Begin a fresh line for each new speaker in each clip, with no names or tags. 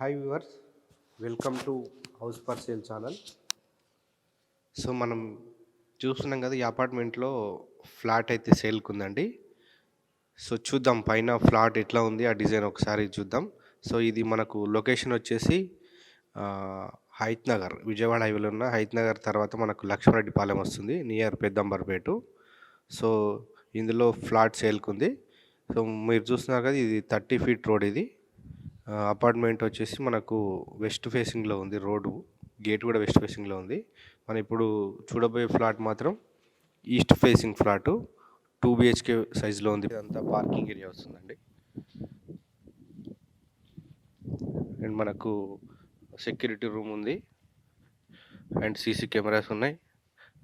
Hi viewers welcome to house for sale channel so మనం చూస్తున్నాం కదా ఈ అపార్ట్మెంట్లో ఫ్లాట్ అయితే సేల్కి ఉందండి సో చూద్దాం పైన ఫ్లాట్ ఎట్లా ఉంది ఆ డిజైన్ ఒకసారి చూద్దాం. సో ఇది మనకు లొకేషన్ వచ్చేసి హైత్ నగర్ విజయవాడ హైవేలో ఉన్న హైత్ నగర్ తర్వాత మనకు లక్ష్మారెడ్డిపాలెం వస్తుంది నియర్ పెద్దంబర్పేట. సో ఇందులో ఫ్లాట్ సేల్కి ఉంది సో మీరు చూస్తున్నారు కదా ఇది థర్టీ ఫీట్ రోడ్ ఇది. అపార్ట్మెంట్ వచ్చేసి మనకు వెస్ట్ ఫేసింగ్లో ఉంది రోడ్డు. గేట్ కూడా వెస్ట్ ఫేసింగ్లో ఉంది. మనం ఇప్పుడు చూడబోయే ఫ్లాట్ మాత్రం east facing flat. Two BHK సైజులో ఉంది. ఇదంతా పార్కింగ్ ఏరియా వస్తుందండి. అండ్ మనకు సెక్యూరిటీ రూమ్ ఉంది. అండ్ సీసీ కెమెరాస్ ఉన్నాయి.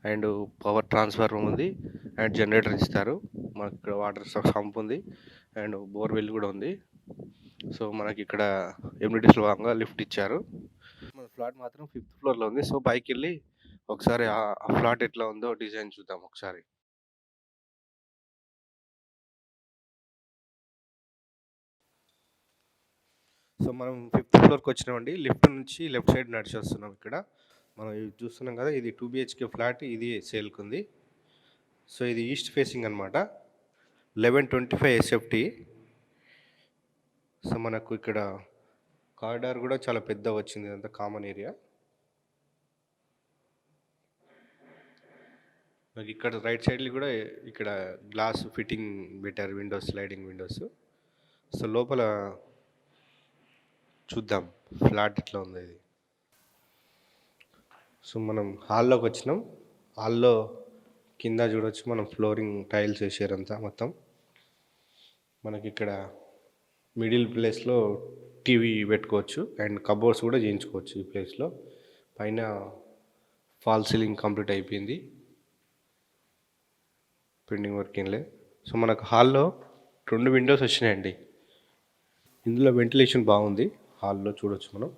అండ్ పవర్ ట్రాన్స్ఫర్ రూమ్ ఉంది. అండ్ జనరేటర్ ఇస్తారు. మనకు ఇక్కడ వాటర్ సంప్ ఉంది. అండ్ బోర్వెల్ కూడా ఉంది. సో మనకి ఇక్కడ ఎమ్యూనిటీస్లో భాగంగా లిఫ్ట్ ఇచ్చారు. మన ఫ్లాట్ మాత్రం ఫిఫ్త్ ఫ్లోర్లో ఉంది. సో పైకి వెళ్ళి ఒకసారి ఆ ఫ్లాట్ ఎట్లా ఉందో డిజైన్ చూద్దాం ఒకసారి. సో మనం ఫిఫ్త్ ఫ్లోర్కి వచ్చినామండి. లిఫ్ట్ నుంచి లెఫ్ట్ సైడ్ నడిచి వస్తున్నాం ఇక్కడ. మనం చూస్తున్నాం కదా ఇది టూ బిహెచ్కే ఫ్లాట్ ఇది సేల్కి ఉంది. సో ఇది ఈస్ట్ ఫేసింగ్ అనమాట eleven twenty five SFT so మనకు ఇక్కడ కారిడార్ కూడా చాలా పెద్ద వచ్చింది. అంత కామన్ ఏరియా మనకి ఇక్కడ రైట్ సైడ్లో కూడా ఇక్కడ గ్లాస్ ఫిట్టింగ్ పెట్టారు విండోస్ స్లైడింగ్ విండోస్ సో లోపల చూద్దాం. ఫ్లాట్ ఎట్లా ఉంది ఇది. సో మనం హాల్లోకి వచ్చినాం. హాల్లో కింద చూడొచ్చు మనం ఫ్లోరింగ్ టైల్స్ వేసారంతా మొత్తం. మనకి ఇక్కడ మిడిల్ ప్లేస్లో టీవీ పెట్టుకోవచ్చు. అండ్ కబోర్డ్స్ కూడా చేయించుకోవచ్చు ఈ ప్లేస్లో. పైన ఫాల్ సీలింగ్ కంప్లీట్ అయిపోయింది. పెండింగ్ వర్క్ ఏం లేదు. సో మనకు హాల్లో రెండు విండోస్ వచ్చినాయండి. ఇందులో వెంటిలేషన్ బాగుంది. హాల్లో చూడొచ్చు మనం.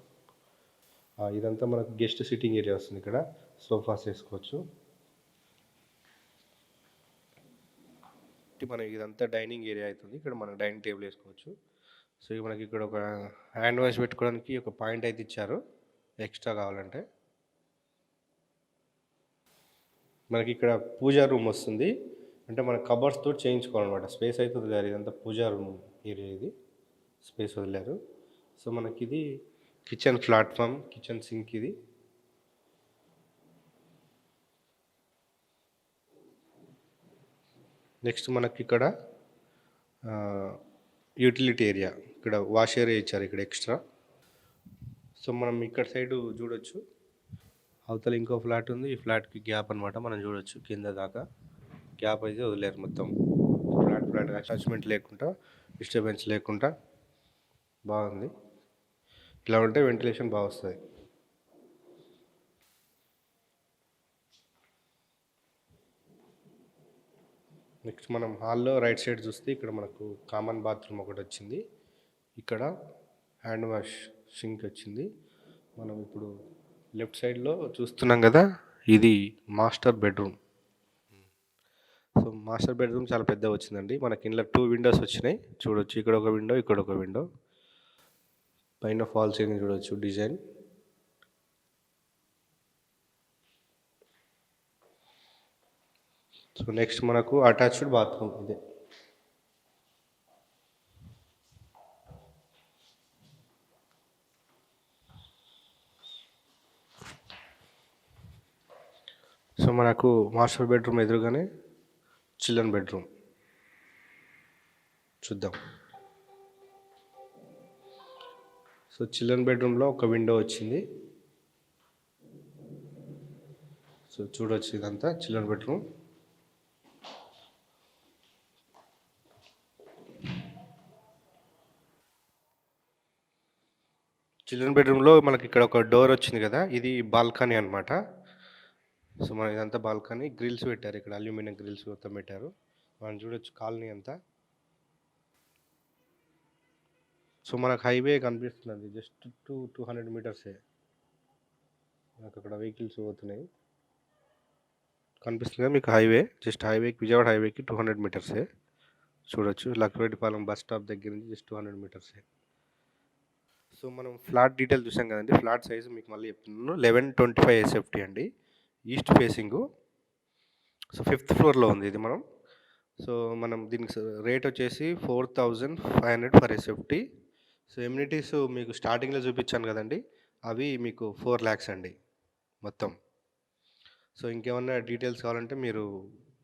ఇదంతా మనకు గెస్ట్ సిట్టింగ్ ఏరియా వస్తుంది ఇక్కడ. సోఫాస్ వేసుకోవచ్చు. మనం ఇదంతా డైనింగ్ ఏరియా అవుతుంది. ఇక్కడ మనం డైనింగ్ టేబుల్ వేసుకోవచ్చు. సో ఇక మనకి ఇక్కడ ఒక హ్యాండ్ వాష్ పెట్టుకోవడానికి ఒక పాయింట్ అయితే ఇచ్చారు. ఎక్స్ట్రా కావాలంటే. మనకి ఇక్కడ పూజా రూమ్ వస్తుంది. అంటే మన కబర్స్తో చేయించుకోవాలన్నమాట. స్పేస్ అయితే వదిలేరు. ఇదంతా పూజా రూమ్ ఏరియా ఇది. స్పేస్ వదిలేరు. సో మనకి ఇది కిచెన్ ప్లాట్ఫామ్ కిచెన్ సింక్ ఇది. నెక్స్ట్ మనకి ఇక్కడ యూటిలిటీ ఏరియా. ఇక్కడ వాష్ ఏరియా ఇచ్చారు ఇక్కడ ఎక్స్ట్రా. సో మనం ఇక్కడ సైడ్ చూడొచ్చు. అవతల ఇంకో ఫ్లాట్ ఉంది. ఈ ఫ్లాట్కి గ్యాప్ అనమాట మనం చూడొచ్చు కింద దాకా. గ్యాప్ అయితే వదిలేరు మొత్తం. ఫ్లాట్ ఫ్లాట్ అటాచ్మెంట్ లేకుండా డిస్టర్బెన్స్ లేకుండా బాగుంది. ఇలా ఉంటే వెంటిలేషన్ బాగా వస్తుంది. నెక్స్ట్ మనం హాల్లో రైట్ సైడ్ చూస్తే ఇక్కడ మనకు కామన్ బాత్రూమ్ ఒకటి వచ్చింది. ఇక్కడ హ్యాండ్ వాష్ సింక్ వచ్చింది. మనం ఇప్పుడు లెఫ్ట్ సైడ్లో చూస్తున్నాం కదా ఇది master bedroom. So master bedroom చాలా పెద్ద వచ్చిందండి. మనకి ఇంట్లో టూ విండోస్ వచ్చినాయి. చూడొచ్చు ఇక్కడ ఒక విండో ఇక్కడ ఒక విండో. పైన ఫాల్ సీలింగ్ చూడొచ్చు డిజైన్. సో నెక్స్ట్ మనకు అటాచ్డ్ బాత్రూమ్ ఇదే. సో మనకు మాస్టర్ బెడ్రూమ్ ఎదురుగానే చిల్డ్రన్ బెడ్రూమ్ చూద్దాం. సో చిల్డ్రన్ బెడ్రూమ్లో ఒక విండో వచ్చింది. సో చూడొచ్చు ఇదంతా చిల్డ్రన్ బెడ్రూమ్ చిల్డ్రన్ బెడ్రూమ్లో మనకి ఇక్కడ ఒక డోర్ వచ్చింది కదా ఇది బాల్కనీ అనమాట సో మన ఇదంతా బాల్కనీ. గ్రిల్స్ పెట్టారు ఇక్కడ అల్యూమినియం గ్రిల్స్ మొత్తం పెట్టారు. మనం చూడొచ్చు కాలనీ అంతా. సో మనకు హైవే కనిపిస్తుంది జస్ట్ టూ టూ హండ్రెడ్ మీటర్సే. మనకు అక్కడ వెహికల్స్ పోతున్నాయి. కనిపిస్తుంది మీకు హైవే జస్ట్ హైవేకి విజయవాడ హైవేకి టూ హండ్రెడ్ మీటర్సే. చూడొచ్చు లక్ష్మీరెడ్డిపాలెం బస్ స్టాప్ దగ్గర నుంచి జస్ట్ టూ హండ్రెడ్ మీటర్సే. సో మనం ఫ్లాట్ డీటెయిల్ చూసాం కదండి. ఫ్లాట్ సైజ్ మీకు మళ్ళీ చెప్తున్నాను. లెవెన్ ట్వంటీ ఫైవ్ ఎస్ఎఫ్టీ అండి. East facing. సో ఫిఫ్త్ ఫ్లోర్లో ఉంది ఇది మనం. సో మనం దీనికి రేట్ వచ్చేసి four thousand five hundred for SFT so amenities మీకు స్టార్టింగ్లో చూపించాను కదండి. అవి మీకు ఫోర్ ల్యాక్స్ అండి మొత్తం. సో ఇంకేమన్నా డీటెయిల్స్ కావాలంటే మీరు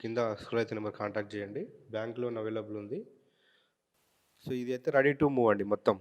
కింద స్క్రోల్ అయితే నెంబర్ కాంటాక్ట్ చేయండి. బ్యాంక్ లోన్ అవైలబుల్ ఉంది. సో ఇది అయితే రెడీ టు మూవ్ అండి మొత్తం.